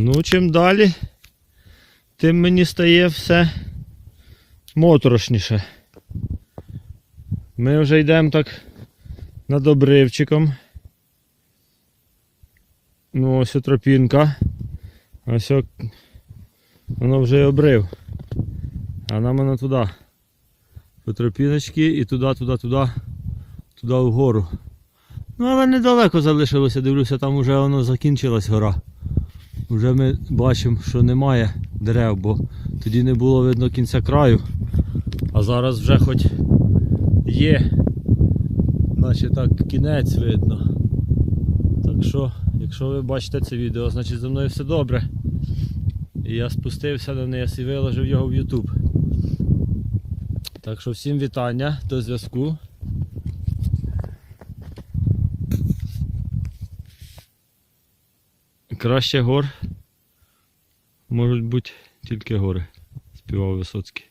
Ну, чим далі, тим мені стає все моторошніше. Ми вже йдемо так над обривчиком. Ну, ось тропінка. Ось о- воно вже обрив. А нам воно туди. По тропіночці і туди, туди, туди, туди вгору. Ну, але недалеко залишилося, дивлюся, там вже воно закінчилась гора. Вже ми бачимо, що немає дерев, бо тоді не було видно кінця краю. А зараз вже хоч є, наче так кінець видно. Так що, якщо ви бачите це відео, значить зі мною все добре. І я спустився до низ і виложив його в YouTube. Так що всім вітання, до зв'язку. Краще гор можуть бути тільки гори, співав Висоцький.